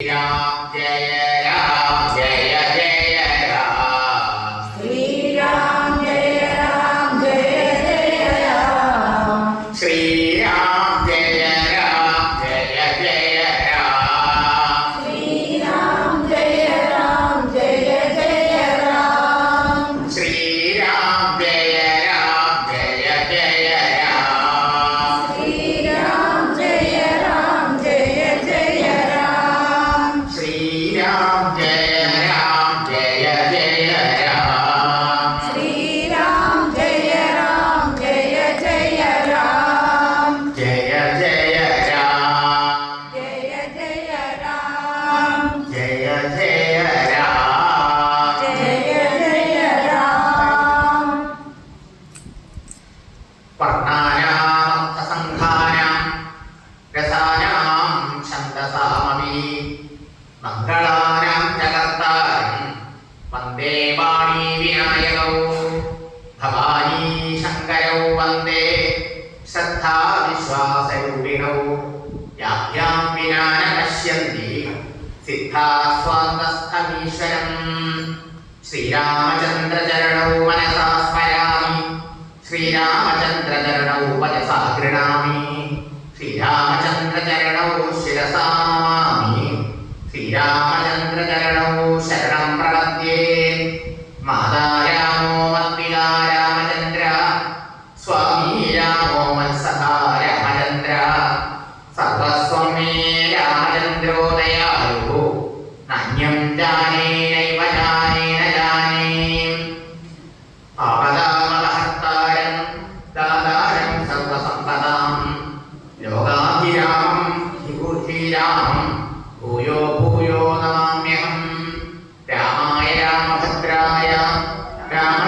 Yeah. Yeah. देवाणीविनायकौ भवानीशङ्करौ वन्दे श्रद्धाविश्वासरूपिणौ याभ्यां विना न पश्यन्ति सिद्धास्वान्तस्थमीश्वरम् श्रीरामचन्द्रचरणौ मनसा स्मरामि श्रीरामचन्द्रचरणौ वचसा गृह्णामि श्रीरामचन्द्रचरणौ शिरसामि श्रीरामचन्द्रचरणौ शरणं प्रपद्ये 马的。Amen.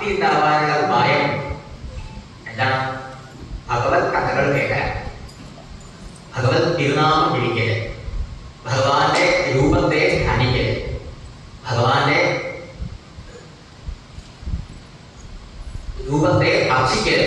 ഭക്തി ഉണ്ടാവാനുള്ള ഉപായം എന്താണ് ഭഗവത് കഥകൾ കേൾക്കാൻ ഭഗവത് തിരുനാമം വിളിക്കല് ഭഗവാന്റെ രൂപത്തെ ധ്യാനിക്കല് ഭഗവാന്റെ രൂപത്തെ ഭക്ഷിക്കല്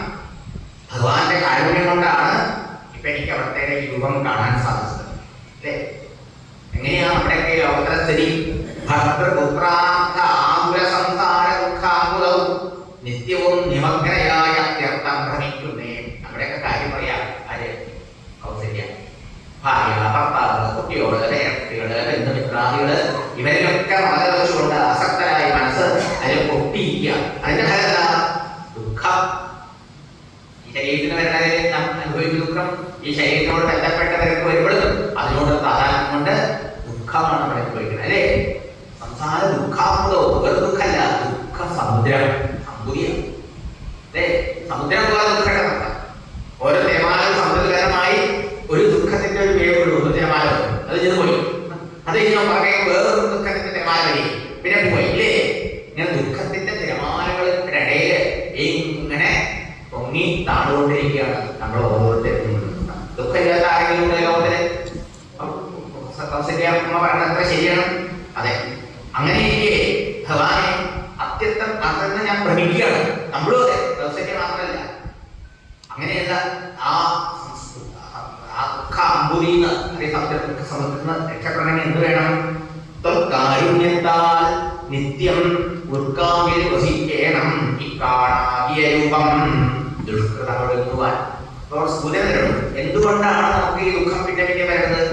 ഇവരിലൊക്കെ വലതുകൊണ്ട് അസക്തരായ മനസ്സ് അതിൽ പൊട്ടിയിരിക്കുക. അതിന്റെ ഫലം എന്താ? ദുഃഖം. ഈ ശരീരത്തിന് വരുന്നതിൽ നാം അനുഭവിക്കുന്ന ദുഃഖം ഈ ശരീരത്തിനോട് ബന്ധപ്പെട്ടവർക്ക് വരുമ്പോഴും അതിനോട് പ്രാധാന്യം കൊണ്ട് ദുഃഖമാണ് നമ്മൾ അനുഭവിക്കുന്നത് അല്ലേ? സംസാര ദുഃഖാമൃതോ ഒരു ദുഃഖമല്ല ദുഃഖ സമുദ്രം സമ്പുതിയ അല്ലേ? സമുദ്രം പോലെ ദുഃഖം ഓരോ തിരമാലം സമുദ്രകരമായി ഒരു ദുഃഖത്തിന്റെ ഒരു വേവ് ഒരു തിരമാലം അത് ചെയ്ത് പോയി. അത് ഞാൻ പറയാൻ ശരിയാണ് അതെ. അങ്ങനെ ഇരിക്കെ. ഭഗവാനെ അത്യന്തം അതെന്ന് ഞാൻ ഭ്രമിക്കുകയാണ് നമ്മളും അതെ. സത്യ മാത്രമല്ല. അങ്ങനെയല്ല ആ അമ്പുരീന്ന് അല്ലെങ്കിൽ സമുദ്ര ദുഃഖ സമുദ്രത്തിൽ നിന്ന് രക്ഷപ്പെടണമെങ്കിൽ എന്ത് വേണം? നിത്യം രൂപം എന്തുകൊണ്ടാണ് നമുക്ക് ഈ ദുഃഖം പിന്നെ പിന്നെ വരുന്നത്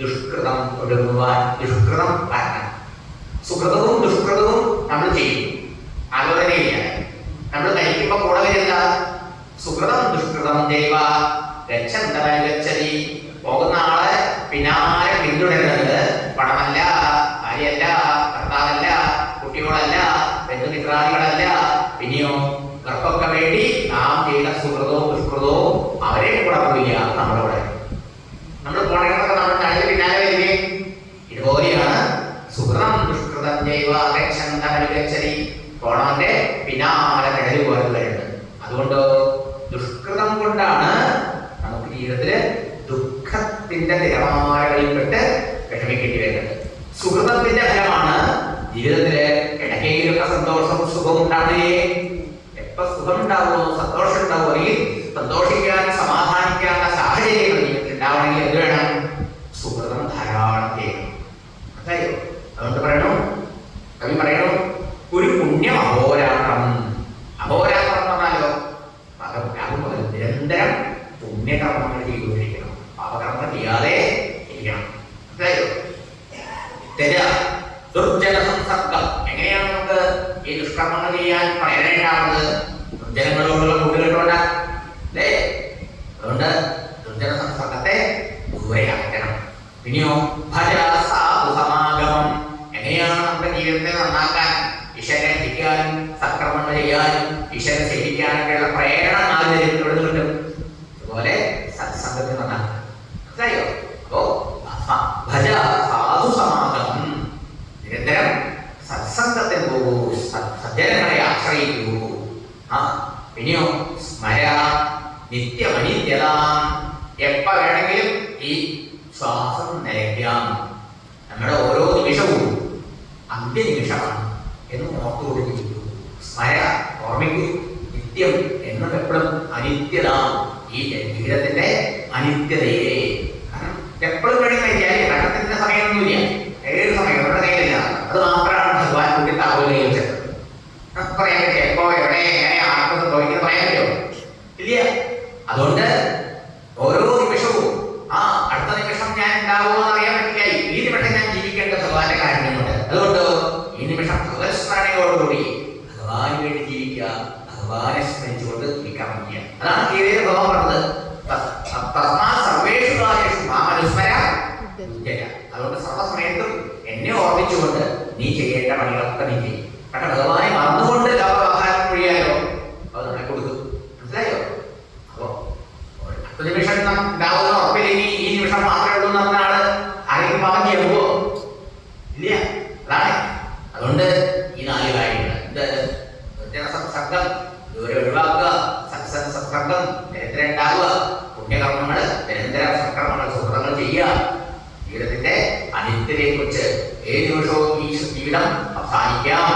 ദുഷ്കൃതം ഒഴുകുവാൻ ദുഷ്കൃതം കാരണം സുഹൃതവും ദുഷ്കൃതവും നമ്മൾ ചെയ്യും. ആലോചനയില്ല. നമ്മൾ കഴിക്കുമ്പോൾ കൂടെ വരില്ല സുഹൃതം ദുഷ്കൃതം ദൈവ ഗച്ഛന്തവ ഗച്ഛതി. പോകുന്ന ആളെ പിന്നാലെ പിന്തുടരുന്നത് പണമല്ല ഭാര്യയല്ല ഭർത്താവല്ല കുട്ടികളല്ല ബന്ധുമിത്രാദികളല്ല. പിന്നെയോ ഇവർക്കൊക്കെ വേണ്ടി നാം ചെയ്ത സുഹൃതവും ദുഷ്കൃതവും അവരെ കൂടെ പോയില്ല. നമ്മളോടെ നമ്മൾ പോണെന്നൊക്കെ നമ്മൾ കഴിഞ്ഞ പിന്നാലെ വരികയെ ഇതുപോലെയാണ് സുഹൃതം ദുഷ്കൃതം ജൈവ ഗച്ഛന്തവനുഗച്ഛതി കോണാന്റെ പിന്നാലെ കിടൽ പോലെ വരുന്നത് അതുകൊണ്ട് ദുഷ്കൃതം കൊണ്ടാണ് നമുക്ക് ജീവിതത്തിൽ ദുഃഖത്തിന്റെ തിരമാലകളിൽപ്പെട്ട് വിഷമിക്കേണ്ടി വരുന്നത്. സുഹൃതത്തിന്റെ ഫലമാണ് ജീവിതത്തിൽ ഇടയ്ക്കെങ്കിലൊക്കെ സന്തോഷവും സുഖവും ഉണ്ടാവുകയെ എപ്പോ സുഖം ഉണ്ടാവുമോ സന്തോഷം ഉണ്ടാവുമോ അല്ലെങ്കിൽ സന്തോഷിക്കാൻ സമാധാനിക്കാനുള്ള സാഹചര്യങ്ങൾ ജീവിതത്തിൽ ഉണ്ടാവണമെങ്കിൽ എന്ത് വേണം? പുണ്യകർമ്മങ്ങൾ ചെയ്തുകൊണ്ടിരിക്കണം പിന്നെയോ സ്മര നിത്യമനിത്യതാം. എപ്പ വേണമെങ്കിലും ഈ ശ്വാസം നിലയ്ക്കാം. നമ്മുടെ ഓരോ നിമിഷവും അന്ത്യനിമിഷമാണ് എന്ന് ഓർത്തുകൊണ്ടിരിക്കൂ. സ്മര ഓർമ്മിക്കൂ. നിത്യം എന്നും എപ്പോഴും അനിത്യത. ഈ ജീവിതത്തിന്റെ അനിത്യതയെ കാരണം എപ്പോഴും വേണമെങ്കിൽ മരിക്കാം മരണത്തിന്റെ സമയമൊന്നുമില്ല ഏത് സമയം നമ്മുടെ കയ്യിലില്ല അത് മാത്രമാണ് ഭഗവാൻ കൂട്ടി താപോലയിൽ വെച്ചത് നമുക്ക് പറയാൻ പറ്റില്ല എപ്പോ എവിടെ എങ്ങനെ ആർക്കും സംഭവിക്കുന്നത് പറയാൻ പറ്റുമോ ഇല്ല അതുകൊണ്ട് ഓരോ നിമിഷവും ആ അടുത്ത നിമിഷം ഞാൻ ഉണ്ടാവുമോ എന്ന് അറിയാൻ പറ്റില്ല ഈ നിമിഷം ഞാൻ ജീവിക്കേണ്ട ഭഗവാന്റെ കാരണമുണ്ട് അതുകൊണ്ട് ഈ നിമിഷം ഭഗവത് സ്മരണയോടുകൂടി ഭഗവാന് വേണ്ടി ജീവിക്കുക ഭഗവാനെ സ്മരിച്ചുകൊണ്ട് നിൽക്കാൻ അതാണ് ഗീതയിൽ ഭഗവാൻ പറഞ്ഞത്. സർവേഷു മാമനുസ്മര അതുകൊണ്ട് സർവസമയത്തും എന്നെ ഓർമ്മിച്ചുകൊണ്ട് നീ ചെയ്യേണ്ട പണികളൊക്കെ നീ ചെയ്യും. പക്ഷെ ഭഗവാനെ മറന്നുകൊണ്ട് ലോകവാഹാരം അത് നമ്മളെ കൊടുക്കും മനസ്സിലായോ? അപ്പോ അടുത്ത നിമിഷം ഉണ്ടാവുന്ന ഉറപ്പില്ലെങ്കിൽ ഈ നിമിഷം മാത്രമേ ഉള്ളൂ എന്ന് പറഞ്ഞ ആൾ ആരെങ്കിലും പറഞ്ഞു പോവോ ഇല്ല അതാണ് അതുകൊണ്ട് ഈ നാല് കാര്യങ്ങൾ എന്ത് ജനസംസർഗം ദൂരെ ഒഴിവാക്കുക നിരന്തരം ഉണ്ടാവുക. പുണ്യകർമ്മങ്ങൾ നിരന്തരം സത്കർമ്മങ്ങൾ സുഹൃതങ്ങൾ ചെയ്യുക. ജീവിതത്തിന്റെ അനിത്യതയെ കുറിച്ച് ഏത് നിമിഷവും ഈ ജീവിതം അവസാനിക്കാം.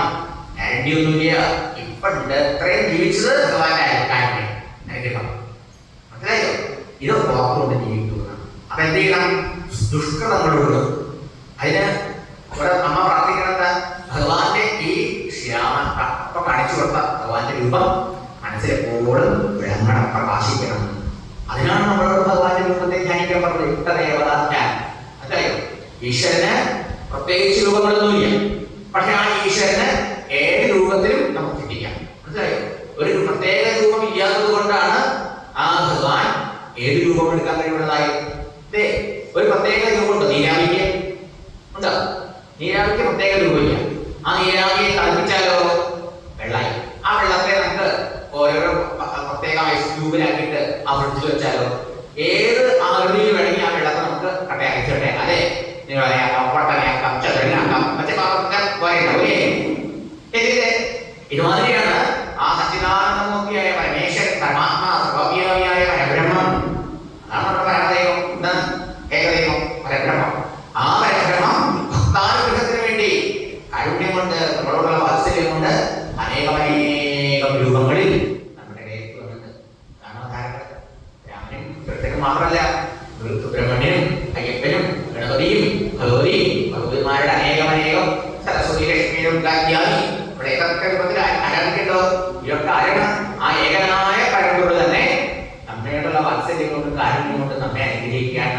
ഗ്യാരണ്ടി ഒന്നുമില്ല ഇപ്പൊ ഇത്രയും ജീവിച്ചത് ഭഗവാന്റെ കാര്യം അനുഗ്രഹം മനസ്സിലായോ? ഇത് ഓർത്തുകൊണ്ട് ജീവിക്കുക. അപ്പൊ എന്ത് ചെയ്യണം? ദുഷ്കൃതങ്ങളോട് അതിന് ഇവിടെ അമ്മ പ്രാർത്ഥിക്കുന്നത് ഭഗവാന്റെ ഈ ശ്യാമ കാണിച്ചു കൊടുത്ത ഭഗവാന്റെ രൂപം മനസ്സിലെപ്പോഴും വിളങ്ങണം പ്രകാശിക്കണം. അതിനാണ് നമ്മളോട് ഭഗവാന്റെ രൂപത്തെ ധ്യാനിക്കാൻ പറഞ്ഞത്. ഇട്ടദേവത ഞാൻ ഈശ്വരന് പ്രത്യേകിച്ച് രൂപങ്ങളൊന്നുമില്ല. പക്ഷെ ആ ഈശ്വരന് ഏത് രൂപത്തിലും നമുക്ക് കിട്ടിക്കാം മനസ്സിലായോ? ഒരു പ്രത്യേക രൂപം ഇല്ലാത്തത് കൊണ്ടാണ് ആ ഭഗവാൻ ഏത് രൂപം എടുക്കാൻ കഴിവുള്ളതായി ഒരു പ്രത്യേക രൂപം പോലെ ഇതുമാതിരിയാണ് ആ സച്ചിദാനന്ദമൂർത്തിയായ പരമേശ്വരൻ പരമാത്മാ സർവവ്യാപിയായ പരബ്രഹ്മം. അതാണ് നമ്മുടെ പരമദൈവം. പരബ്രഹ്മം. ആ പരബ്രഹ്മം ഭക്താനുഗ്രഹത്തിന് വേണ്ടി കാരുണ്യം കൊണ്ട് നമ്മളോടുള്ള വാത്സല്യം കൊണ്ട് അനേകമനേകം രൂപങ്ങളിൽ നമ്മുടെ കയ്യിൽ വന്നിട്ട് കാണാധാരങ്ങൾ രാമനും കൃത്യനും മാത്രമല്ല സുബ്രഹ്മണ്യനും ലക്ഷ്മിയും പ്രേതത്തെ രൂപത്തിൽ ആരാധിക്കണ്ടോ ഇതൊക്കെ ആരാണ്? ആ ഏകനായ പഴങ്കോട് തന്നെ നമ്മയോടുള്ള വാത്സല്യം കൊണ്ട് കാരുണ്യം കൊണ്ട് നമ്മെ അനുഗ്രഹിക്കാൻ